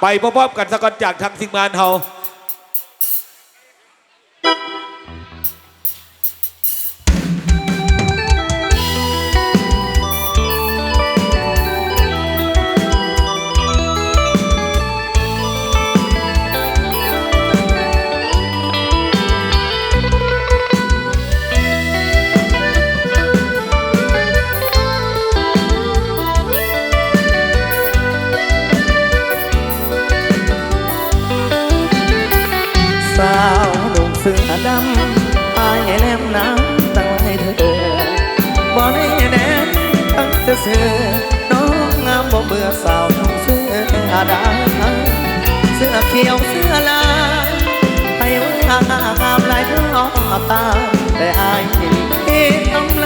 ไปพร้อมๆกันสักก่อนจากทางสิงมานเฮา เสื้อน้องงามบ่เบื่อสาวหนุ่มเสื้อาดำเสื้อเขียวเสื้อลายให้ว่างามลายเท่าตา แต่อายที่ทำล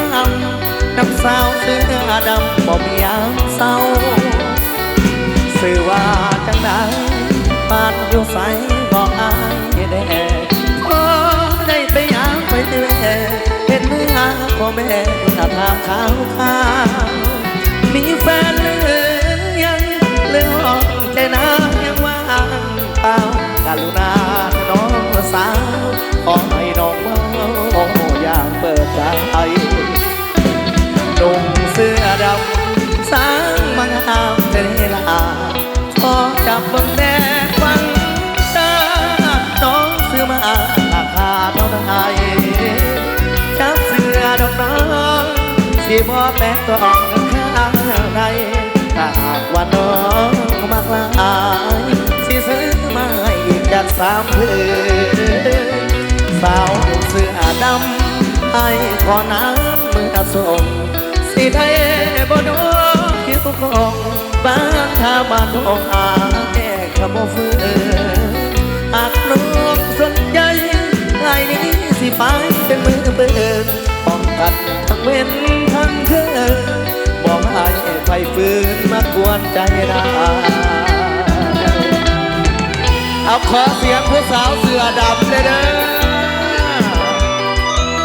ำน้ำสาวเสื้อดำบ่มียามเศร้าสื่อว่าจังใดบ้านอยู่ใสบอกอายแด่พอได้ไปยามไปเตือเห็นเมื่อพ่อแม่ถ้าถามข่าวข่าว มีแฟนหรือยังหรือห้องใจน้ำยังว่างเปล่าการุณาน้องสาวขอให้น้องเมาอย่างเปิดใจนุ่มเสื้อดำสร้างมังอามเทลาพอจับบังแดดควันตาน้องซื้อมาราคาเท่าไหร่จับเสื้อดอกน้องสิบอแต่ก็ออากลายสิซื้อมาให้อีกจากสามเพื้นสาวเสื้อดำให้ขอน้ำมือส่งสิได้บ่โดนคิวคงบ้านท่าบ้านทองอาแก่ขบฟืนหากน้องสนใจไอ้นี้สิไปเป็นมือเปินป้องกันทั้งเว้นทั้งคืน บอกให้ไฟฟืนมากวนใจได้เอาขอเสียงผู้สาวเสือดำเลยเด้อ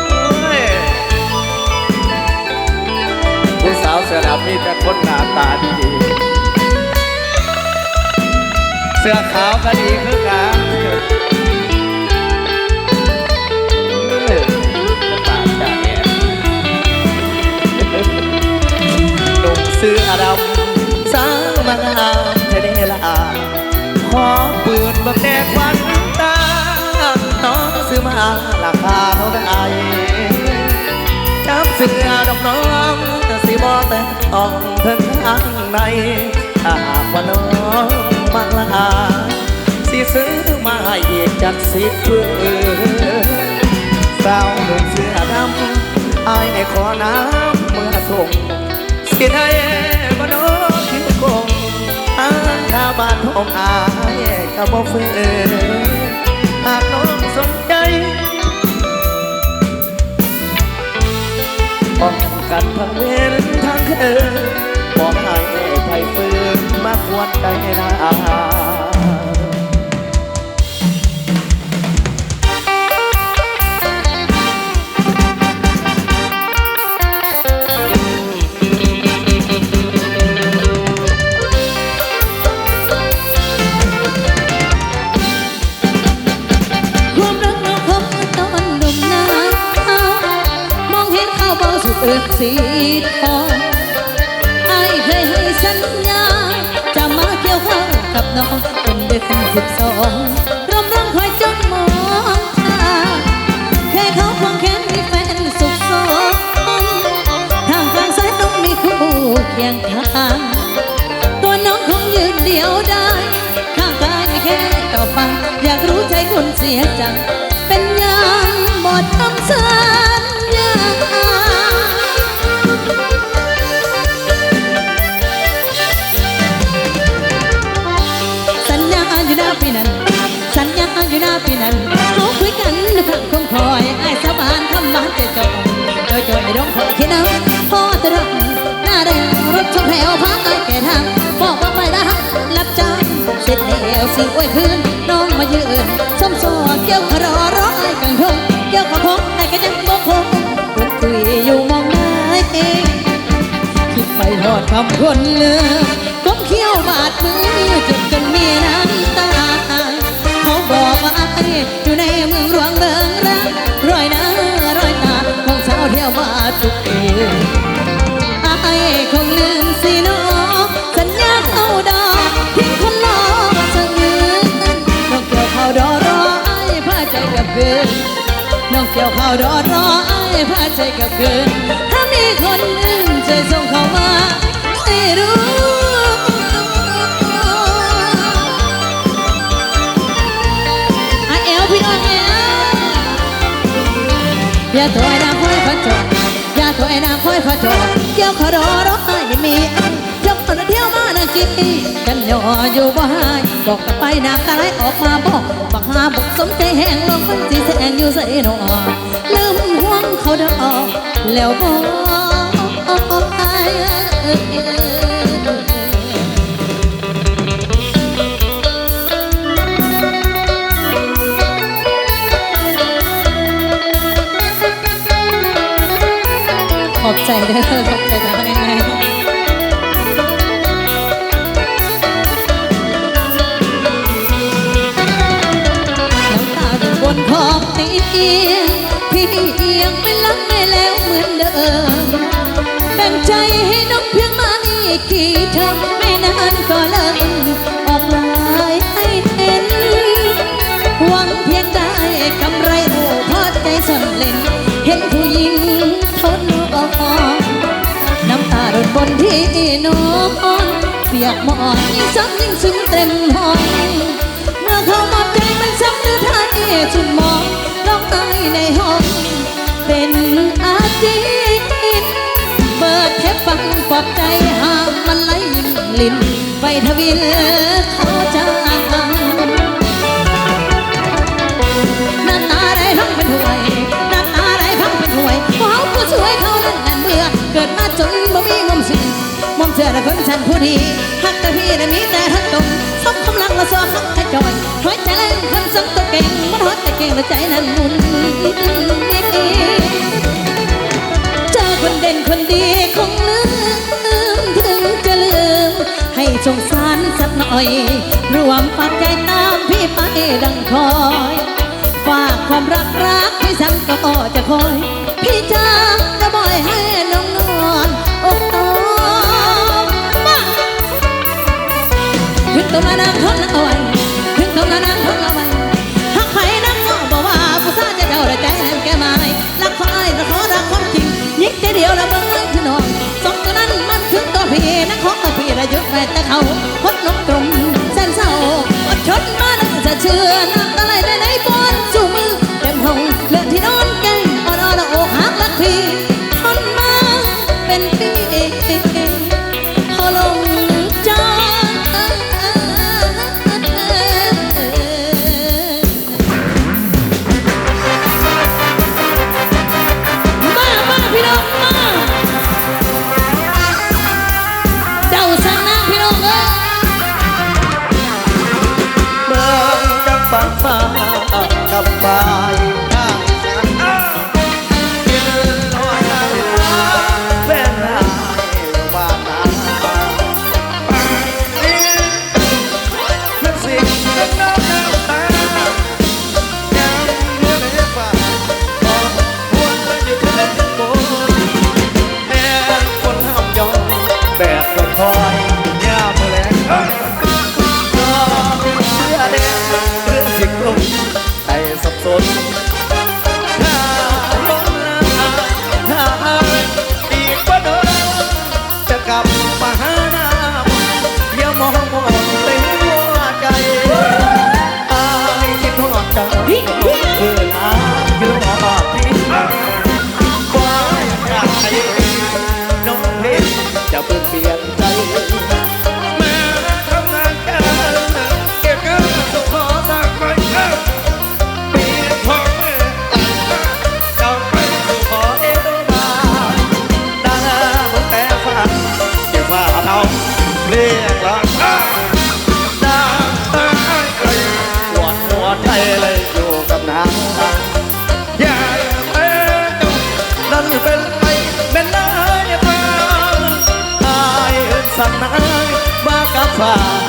โอ้ยผู้สาวเสือดำมีแต่คนหน้าตาดีๆ เสื้อขาวก็ดีคือกัน สื้อดำสาวมางามเทเดลาขอปืนบบแดกควันตาน้องซื้อมาราคาเท่าไหร่จับเสื้อดอกน้องสิบอแต่ต้องเพิ่งข้างในถ้าหากว่าน้องมาลาสิซื้อมาให้อีกจักสิบเพื่อสาวหนุ่มเสื้อดำอายให้ขอน้ำเมื่อส่ง สิได้บ่ดอกคิวคงอาถ้าบ้านทองอายก็บ่เฟื่อหากน้องสนใจป้องกันทั้งเวรทั้งคืนบอกให้ไปฟื้นมาควรใจนา สิบสองร่มร้องคอยจนมองตาแค่เขาควงแขนมีแฟนสุขสมทางกลางซ้ายต้องมีคู่เคียงข้าง ตัวน้องคงยืนเดียวได้ ข้างกายไม่แค่ต่อฟัง อยากรู้ใจคนเสียจัง เป็นยังหมดคำสั อบคนเลือก้มเขี้ยวบาดมือจนจนมีน้ำตาเขาบอกว่าไอ้อยู่ในเมืองรวงเริงรักรอยหน้ารอยตาของสาวเที่ยวมาทุกปีไอ้คงลืมสีน้องสัญญาเขาดอกทิ้งคนรอจะงเงินน้องเกี่ยวเขาดอรอไอ้พาใจกับเกินน้องเกี่ยวเขาดอรอไอ้พาใจกับเกินถ้ามีคนอื่นจะส่งเขามา อย่าถอยน้ำค่อยพัจอดอย่าถอยน้ำค่อยพัจอดเกี่ยวขอรอรอให้มีอันจบคนเที่ยวมานากีกันย่ออยู่บ่หายบอกกันไปน้ำตาไหลออกมาบอกบักหาบกสมใจแห้งลงมันสิแสงอยู่ใส่หนอลืมห่วงเขาเดอกแล้วบอก เด้อขอบใจทำยังไงน้ำตาอยู่บนขอบเตียงพี่ยังไม่รักไม่แล้วเหมือนเดิม แบ่งใจให้น้องเพียงมานี่กี่เทอไม่ บนที่นอนเปียกหมอนยิ่งซ้ำยิ่งซึ้งเต็มห้องเมื่อเขามอบใจมันซ้ำเนื้อไทยจุดมองร้องไห้ในห้อง เป็นอาทิตย์เปิดแค่ฟังปลอบใจหากมันไหลลินลินไปทวิน นฉันผู้ดีฮักแต่พี่น่ะมีแต่ทักตรงสมคำลังและซอฮักแค่จอยหัวใจแรงคนสมตัวเก่งมันฮอตแต่เก่งและใจนั้นมุนเจอคนเด่นคนดีคงลืมถึงจะลืม ให้สงสารสักหน่อย รวมฝากใจตามพี่ไปดังคอยฝากความรักรักให้สังก็จะคอย พี่จ้าจะบ่อยให้ ตรงนั้นนางทนเอาไว้ถึงตรงนั้นนางทนเอาไว้หักไผ่นักงอบอกว่าผู้สาวจะเดาใจนันแกไม่รักเขาไอ้รักเขารักความจริงยิ่งแต่เดียวล้วเบิ่งมันคือนอนสองตัวนั้นมันคือตัวพี่นักของตัวพี่ระยุดแม่แต่เขาพดนกตรงเส้นเศร้าอดชดมานังจะเชื่อน้ำตาไหลในใน ม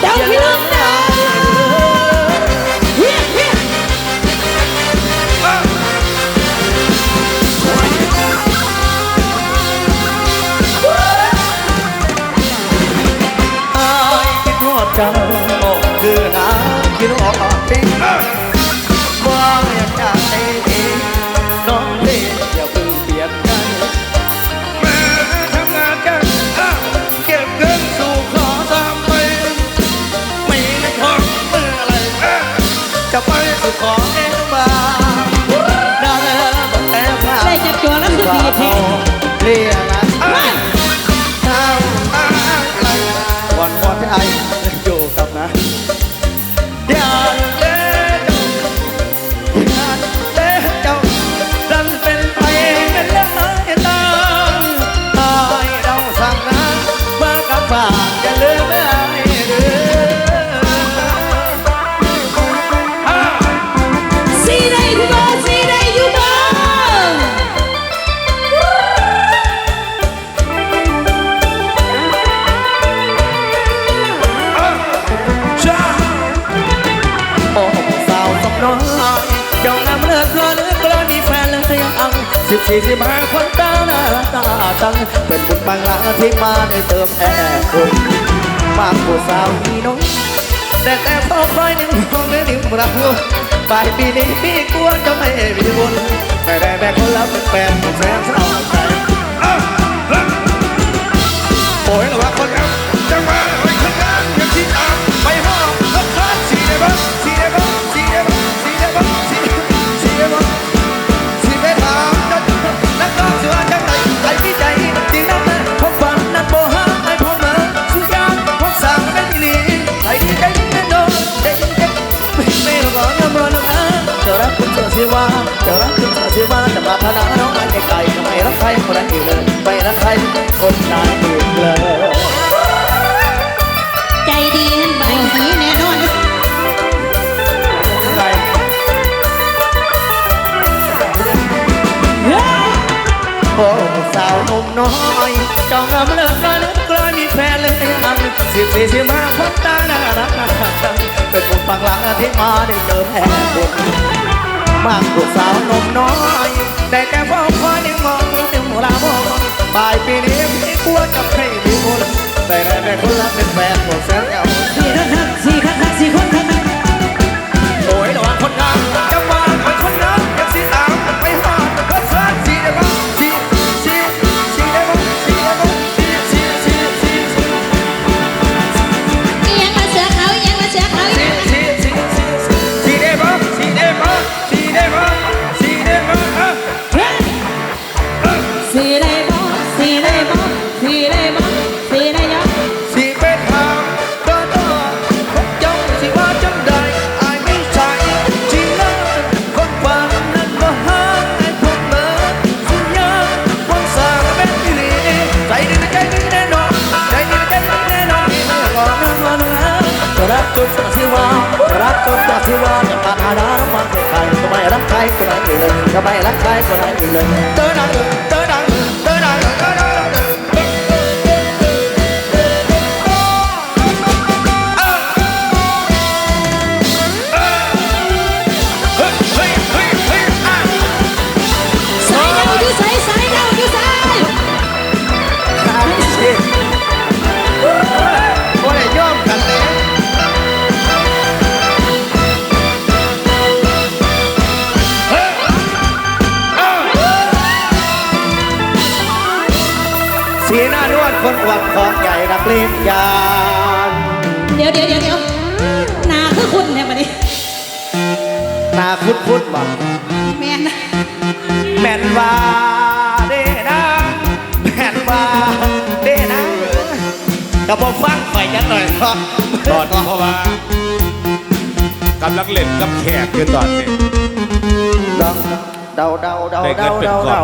สี่สิบห้าคนตาหน้าตาตั้งเป็นบุญบางลาที่มาได้เติมแอร์คุณมากผู้สาวมีน้องแต่แต่พอคอยหนึ่งมองไม่ริมเราปลายปีนี้พี่กลัวจะไม่มีบุญแต่แต่แต่คนละเป็นแฟนของแฟนสาวใจโอ้ยระวังคน โอ้สาวหนุ่มน้อยจองงามเลิศกันกลอยมีแฟนเลยอันสิบสี่สิบห้าคนตาหน่ารักน่ารักจังเป็นบุญปังหลังที่มาได้เจอแพ้บุญมากผู้สาวหนุ่มน้อยได้แค่เฝ้าคอยนิ่งมองไม่ถึงหัวลามองปลายปีนี้พี่กลัวจะให้มีบุญแต่แม่คนรักเป็นแฟนของแสนเก่าสี่คักคักสี่คักคักสี่คนคัก ก็ไม่เลยก็ไม่รักใครก็ได้เลยเตอดังเตอ สีหน้านวดคนอวดของใหญ่นักเล่นยานเดี๋ยวเดี๋ยวเดี๋ยวเดี๋ยวหนาคือคุณเนี่ยมาดิตาคุ้นคุ้นบ่แม่นนะแม่นว่าเด้นะแม่นว่าเด้นะกระบอกฟังไปจังหน่อยครับตอนนี้เพราะว่ากำลังเล่นกับแขกอยู่ตอนนี้ เดาเดาเดาเดาได้เงิเดานเป็นเดากอบเดา